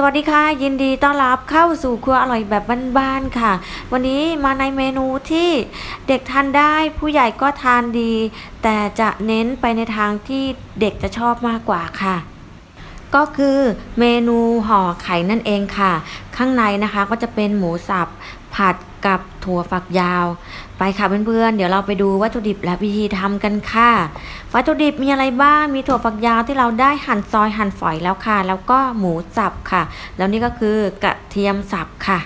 สวัสดีค่ะ ยินดีต้อนรับเข้าสู่ครัวอร่อยแบบบ้านๆค่ะ วันนี้มาในเมนูที่เด็กทานได้ผู้ใหญ่ก็ทานดี แต่จะเน้นไปในทางที่เด็กจะชอบมากกว่าค่ะ ก็คือเมนูห่อไข่นั่นเองค่ะ ข้างในนะคะก็จะเป็นหมูสับ ผัดกับถั่วฝักยาว ไปค่ะเพื่อนๆ เดี๋ยวเราไปดูวัตถุดิบและวิธีทำกันค่ะ วัตถุดิบมีอะไรบ้าง มีถั่วฝักยาวที่เราได้หั่นซอยหั่นฝอยแล้วค่ะ แล้วก็หมูสับค่ะ แล้วนี่ก็คือกระเทียมสับค่ะ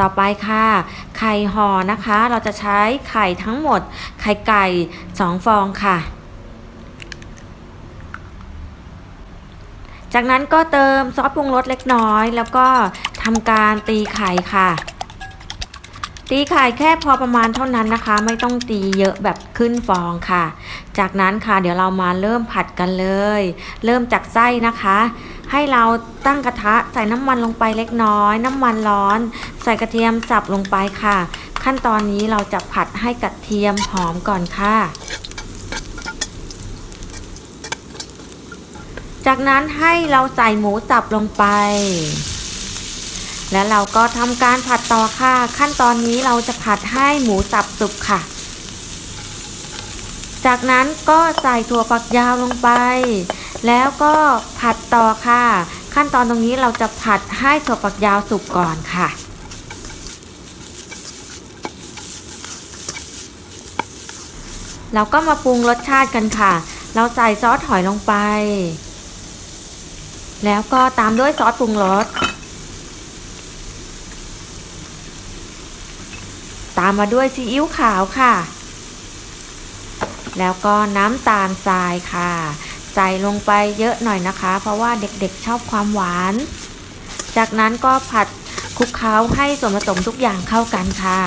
ต่อไปค่ะ ไข่ห่อนะคะ เราจะใช้ไข่ทั้งหมด ไข่ไก่2ฟองค่ะจากนั้นก็เติมซอสปรุงรสเล็กน้อย แล้วก็ทำการตีไข่ค่ะ ตีไข่แค่พอประมาณเท่านั้นนะคะ ไม่ต้องตีเยอะแบบขึ้นฟองค่ะ จากนั้นค่ะเดี๋ยวเรามาเริ่มผัดกันเลย เริ่มจากไส้นะคะ ให้เราตั้งกระทะใส่น้ำมันลงไปเล็กน้อย น้ำมันร้อน ใส่กระเทียมสับลงไปค่ะ ขั้นตอนนี้เราจะผัดให้กระเทียมหอมก่อนค่ะจากนั้นให้เราใส่หมูสับลงไป แล้วเราก็ทำการผัดต่อค่ะ ขั้นตอนนี้เราจะผัดให้หมูสับสุกค่ะ จากนั้นก็ใส่ถั่วฝักยาวลงไป แล้วก็ผัดต่อค่ะ ขั้นตอนตรงนี้เราจะผัดให้ถั่วฝักยาวสุกก่อนค่ะเราก็มาปรุงรสชาติกันค่ะ เราใส่ซอสหอยลงไป แล้วก็ตามด้วยซอสปรุงรสามมาด้วยซีอิ๊วขาวค่ะ แล้วก็น้ำตาลทรายค่ะ ใส่ลงไปเยอะหน่อยนะคะ เพราะว่าเด็กๆชอบความหวาน จากนั้นก็ผัดคลุกเคล้าให้ส่วนผสมทุกอย่างเข้ากันค่ะ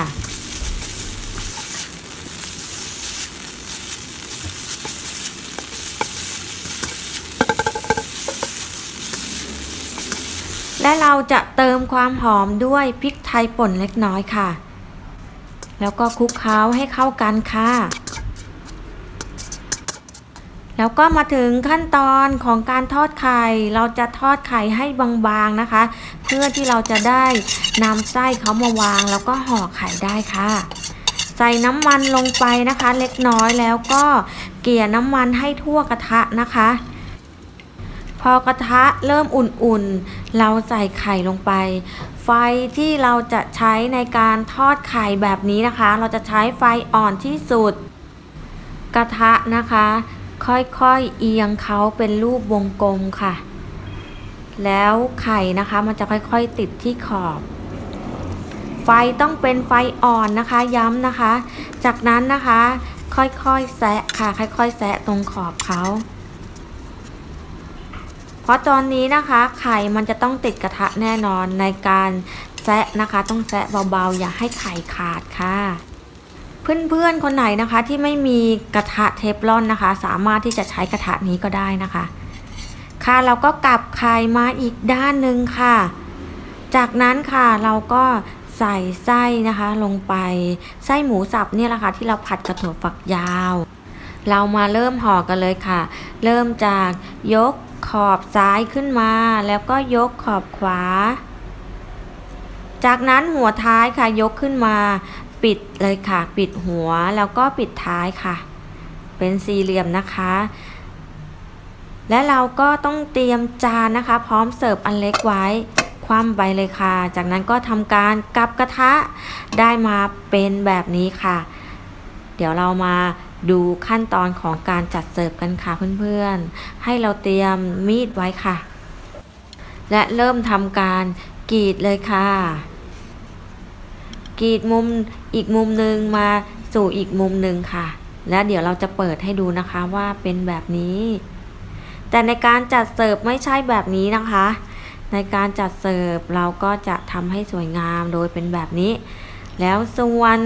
และเราจะเติมความหอมด้วยพริกไทยป่นเล็กน้อยค่ะ แล้วก็คลุกเคล้าให้เข้ากันค่ะ แล้วก็มาถึงขั้นตอนของการทอดไข่ เราจะทอดไข่ให้บางๆนะคะ เพื่อที่เราจะได้นำไส้เขามาวาง แล้วก็ห่อไข่ได้ค่ะใส่น้ำมันลงไปนะคะ เล็กน้อยแล้วก็เกลี่ยน้ำมันให้ทั่วกระทะนะคะ พอกระทะเริ่มอุ่นๆ เราใส่ไข่ลงไป ไฟที่เราจะใช้ในการทอดไข่แบบนี้นะคะ เราจะใช้ไฟอ่อนที่สุด กระทะนะคะ ค่อยๆเอียงเขาเป็นรูปวงกลมค่ะ แล้วไข่นะคะมันจะค่อยๆติดที่ขอบ ไฟต้องเป็นไฟอ่อนนะคะย้ำนะคะ จากนั้นนะคะ ค่อยๆแซะค่ะ ค่อยๆแซะตรงขอบเขา เพราะตอนนี้นะคะไข่มันจะต้องติดกระทะแน่นอนในการแซะนะคะ ต้องแซะเบาๆ อย่าให้ไข่ขาดค่ะ เพื่อนๆคนไหนนะคะที่ไม่มีกระทะเทฟลอนนะคะ สามารถที่จะใช้กระทะนี้ก็ได้นะคะ ค่ะเราก็กลับไข่มาอีกด้านหนึ่งค่ะ จากนั้นค่ะเราก็ใส่ไส้นะคะลงไปไส้หมูสับเนี่ยแหละค่ะที่เราผัดกระถั่วฝักยาว เรามาเริ่มห่อกันเลยค่ะ เริ่มจากยก ขอบซ้ายขึ้นมา แล้วก็ยกขอบขวา จากนั้นหัวท้ายค่ะยกขึ้นมา ปิดเลยค่ะ ปิดหัวแล้วก็ปิดท้ายค่ะ เป็นสี่เหลี่ยมนะคะ และเราก็ต้องเตรียมจานนะคะ พร้อมเสิร์ฟอันเล็กไว้ คว่ำไปเลยค่ะ จากนั้นก็ทำการกลับกระทะได้มาเป็นแบบนี้ค่ะ เดี๋ยวเรามา ดูขั้นตอนของการจัดเสิร์ฟกันค่ะเพื่อนๆ ให้เราเตรียมมีดไว้ค่ะ และเริ่มทำการกรีดเลยค่ะ กรีดมุมอีกมุมหนึ่งมาสู่อีกมุมหนึ่งค่ะ และเดี๋ยวเราจะเปิดให้ดูนะคะว่าเป็นแบบนี้ แต่ในการจัดเสิร์ฟไม่ใช่แบบนี้นะคะ ในการจัดเสิร์ฟเราก็จะทำให้สวยงามโดยเป็นแบบนี้ แล้วส่วน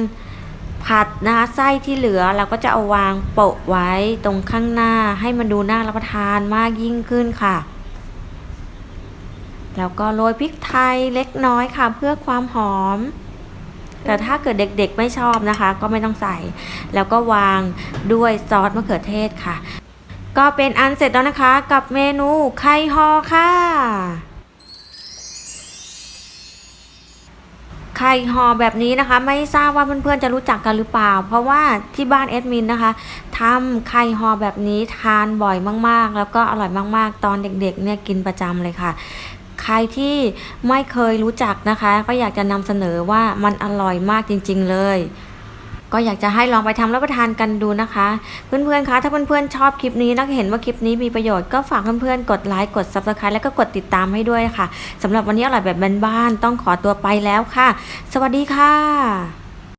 ผัดนะคะไส้ที่เหลือเราก็จะเอาวางโปะไว้ตรงข้างหน้าให้มันดูน่ารับประทานมากยิ่งขึ้นค่ะ แล้วก็โรยพริกไทยเล็กน้อยค่ะ เพื่อความหอม แต่ถ้าเกิดเด็กๆไม่ชอบนะคะ ก็ไม่ต้องใส่ แล้วก็วางด้วยซอสมะเขือเทศค่ะ ก็เป็นอันเสร็จแล้วนะคะ กับเมนูไข่ห่อค่ะ ไข่ห่อแบบนี้นะคะ ไม่ทราบว่าเพื่อนๆจะรู้จักกันหรือเปล่า เพราะว่าที่บ้านแอดมินนะคะทำไข่ห่อแบบนี้ทานบ่อยมากๆ แล้วก็อร่อยมากๆ ตอนเด็กๆเนี่ยกินประจำเลยค่ะใครที่ไม่เคยรู้จักนะคะ ก็อยากจะนำเสนอว่ามันอร่อยมากจริง ๆ เลย ก็อยากจะให้ลองไปทำรับประทานกันดูนะคะ เพื่อนๆคะถ้าเพื่อนๆชอบคลิปนี้แล้วก็เห็นว่าคลิปนี้มีประโยชน์ก็ฝากเพื่อนๆกดไลค์กด subscribe แล้วก็กดติดตามให้ด้วยค่ะสำหรับวันนี้อร่อยแบบบ้านๆต้องขอตัวไปแล้วค่ะ สวัสดีค่ะ